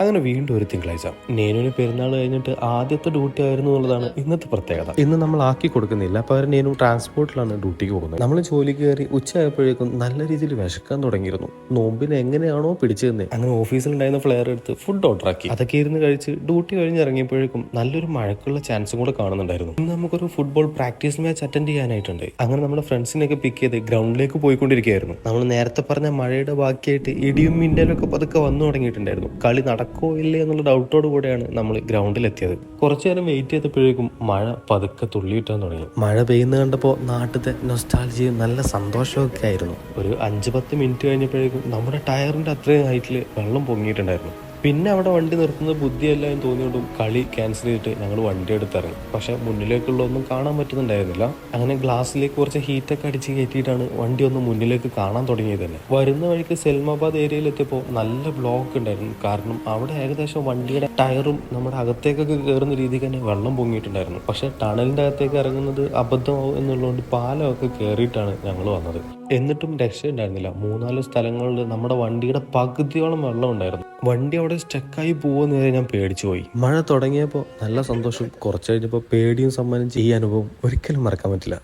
അങ്ങനെ വീണ്ടും ഒരു തിങ്കളാഴ്ച. നേനുവിന് പെരുന്നാൾ കഴിഞ്ഞിട്ട് ആദ്യത്തെ ഡ്യൂട്ടി ആയിരുന്നു എന്നുള്ളതാണ് ഇന്നത്തെ പ്രത്യേകത. ഇന്ന് നമ്മൾ ആക്കി കൊടുക്കുന്നില്ല. പകരം നേനു ട്രാൻസ്പോർട്ടിലാണ് ഡ്യൂട്ടിക്ക് പോകുന്നത്. നമ്മൾ ജോലി കയറി ഉച്ചയായപ്പോഴേക്കും നല്ല രീതിയിൽ വിശക്കാൻ തുടങ്ങിയിരുന്നു. നോമ്പിന് എങ്ങനെയാണോ പിടിച്ചതെന്ന്. അങ്ങനെ ഓഫീസിലുണ്ടായിരുന്ന ഫ്ലെയർ എടുത്ത് ഫുഡ് ഓർഡർ ആക്കി. അതൊക്കെ ഇരുന്ന് കഴിച്ച് ഡ്യൂട്ടി കഴിഞ്ഞ് ഇറങ്ങിയപ്പോഴേക്കും നല്ലൊരു മഴക്കുള്ള ചാൻസും കൂടെ കാണുന്നുണ്ടായിരുന്നു. ഇന്ന് നമുക്കൊരു ഫുട്ബോൾ പ്രാക്ടീസ് മാച്ച് അറ്റൻഡ് ചെയ്യാനായിട്ടുണ്ട്. അങ്ങനെ നമ്മുടെ ഫ്രണ്ട്സിനെയൊക്കെ പിക്ക് ചെയ്ത് ഗ്രൗണ്ടിലേക്ക് പോയിക്കൊണ്ടിരിക്കുകയായിരുന്നു. നമ്മൾ നേരത്തെ പറഞ്ഞ മഴയുടെ ബാക്കിയായിട്ട് ഇടിയും മിന്നലൊക്കെ ഒക്കെ പതുക്കെ വന്നു തുടങ്ങിയിട്ടുണ്ടായിരുന്നു. കളി നടക്കോ ഇല്ലേ എന്നുള്ള ഡൗട്ടോട് കൂടെയാണ് നമ്മൾ ഗ്രൗണ്ടിൽ എത്തിയത് കുറച്ചു നേരം വെയിറ്റ് ചെയ്തപ്പോഴേക്കും മഴ പതുക്കെ തുള്ളിയിട്ടാൻ തുടങ്ങി. മഴ പെയ്യുന്ന കണ്ടപ്പോൾ നാട്ടിലത്തെ നൊസ്റ്റാൾജിയും നല്ല സന്തോഷമൊക്കെ ആയിരുന്നു. ഒരു അഞ്ച് പത്ത് മിനിറ്റ് കഴിഞ്ഞപ്പോഴേക്കും നമ്മുടെ ടയറിന്റെ അത്രയും ഹൈറ്റിൽ വെള്ളം പൊങ്ങിയിട്ടുണ്ടായിരുന്നു. പിന്നെ അവിടെ വണ്ടി നിർത്തുന്നത് ബുദ്ധിയല്ല എന്ന് തോന്നിയോണ്ടും കളി ക്യാൻസൽ ചെയ്തിട്ട് ഞങ്ങൾ വണ്ടി എടുത്തിറങ്ങി. പക്ഷെ മുന്നിലേക്കുള്ള ഒന്നും കാണാൻ പറ്റുന്നുണ്ടായിരുന്നില്ല. അങ്ങനെ ഗ്ലാസ്സിലേക്ക് കുറച്ച് ഹീറ്റൊക്കെ അടിച്ച് കയറ്റിയിട്ടാണ് വണ്ടി ഒന്ന് മുന്നിലേക്ക് കാണാൻ തുടങ്ങിയത് തന്നെ. വരുന്ന വഴിക്ക് സെൽമാബാദ് ഏരിയയിൽ എത്തിയപ്പോൾ നല്ല ബ്ലോക്ക് ഉണ്ടായിരുന്നു. കാരണം അവിടെ ഏകദേശം വണ്ടിയുടെ ടയറും നമ്മുടെ അകത്തേക്കൊക്കെ കയറുന്ന രീതിക്ക് തന്നെ വെള്ളം പൊങ്ങിയിട്ടുണ്ടായിരുന്നു. പക്ഷെ ടണലിന്റെ അകത്തേക്ക് ഇറങ്ങുന്നത് അബദ്ധമാവും എന്നുള്ളതുകൊണ്ട് പാലമൊക്കെ കയറിയിട്ടാണ് ഞങ്ങൾ വന്നത്. എന്നിട്ടും രക്ഷയുണ്ടായിരുന്നില്ല. മൂന്നാൽ സ്ഥലങ്ങളിൽ നമ്മുടെ വണ്ടിയുടെ പകുതിയോളം വെള്ളം ഉണ്ടായിരുന്നു. വണ്ടി അവിടെ സ്റ്റക്കായി പോകുമെന്ന് വരെ ഞാൻ പേടിച്ചു പോയി. മഴ തുടങ്ങിയപ്പോൾ നല്ല സന്തോഷം. കുറച്ച് കഴിഞ്ഞപ്പോൾ പേടിയും സമ്മാനിച്ച് ഈ അനുഭവം ഒരിക്കലും മറക്കാൻ പറ്റില്ല.